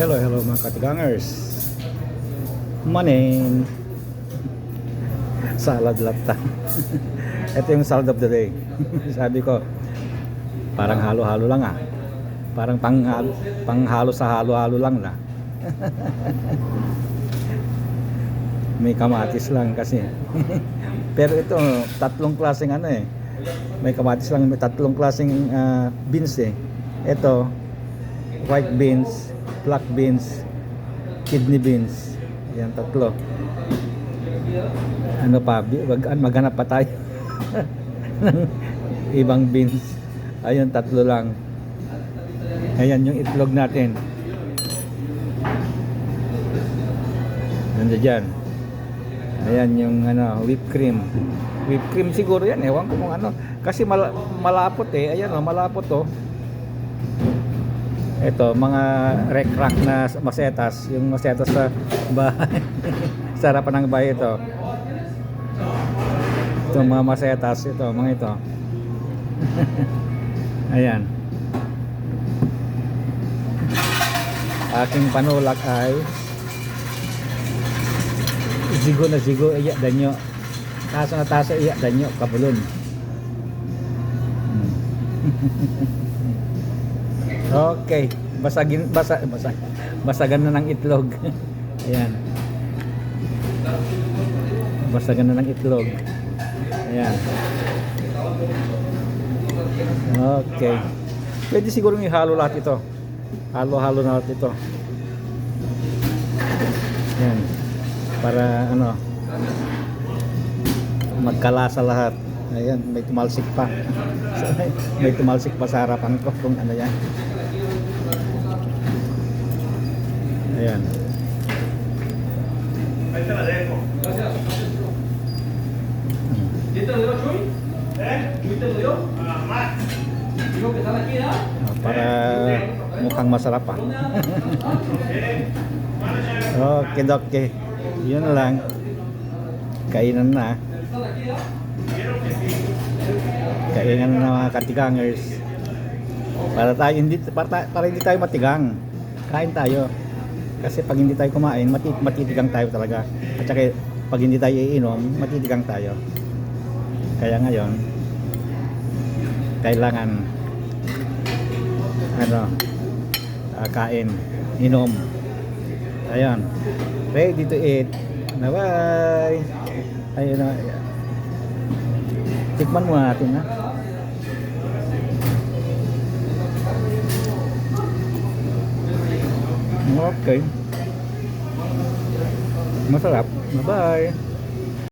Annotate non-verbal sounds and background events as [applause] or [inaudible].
Hello, hello mga katigangers. Morning. Salad latta. [laughs] Ito yung salad of the day. [laughs] Sabi ko, parang halo-halo lang ah. Parang pang, panghalo sa halo-halo lang na. [laughs] May kamatis lang kasi. Pero ito, tatlong klaseng ano eh. May kamatis lang, may tatlong klaseng ah, beans eh. Ito, white beans, black beans, kidney beans. Yan, tatlo. Ano pa, an- maghanap pa tayo ng [laughs] ibang beans. Ayun, tatlo lang. Ayan yung itlog natin. Nandiyan dyan. Ayan yung ano, whipped cream. Whipped cream siguro yan. Ewan ko kung ano. Kasi mal- malapot eh. Ayan o, malapot oh. Ito, mga rek-rack na masetas. Yung masetas sa bahay. [laughs] sa harapan ng bahay ito. Ito, mga masetas. Ito, mga ito. [laughs] Ayan. Aking panulak ay Zigo na zigo, iya danyo. Taso na taso, iya danyo, kabulon. [laughs] Okay, basagin, basa, basa, basagan na ng itlog. [laughs] Ayan. Basagan na ng itlog. Ayan. Okay. Pwede siguro ihalo lahat ito. Halo-halo na lahat ito. Ayan para ano magkalasa lahat ayan may tumalsik pa [laughs] may tumalsik pa sa harapan ko kung ano yan ¿ah? Ah, para mukhang masarap pa. [laughs] Okay okay. Yun lang. Kainan na. Kainan na mga katigangers. Para tayo hindi para, para hindi tayo matigang. Kain tayo kasi pag hindi tayo kumain mati, matitigang tayo talaga. At saka pag hindi tayo iinom matitigang tayo. Kaya ngayon kailangan ano ah, kain inom. Ayan. Ready to eat. Na bye ayun na tikman mo natin ha okay masarap bye bye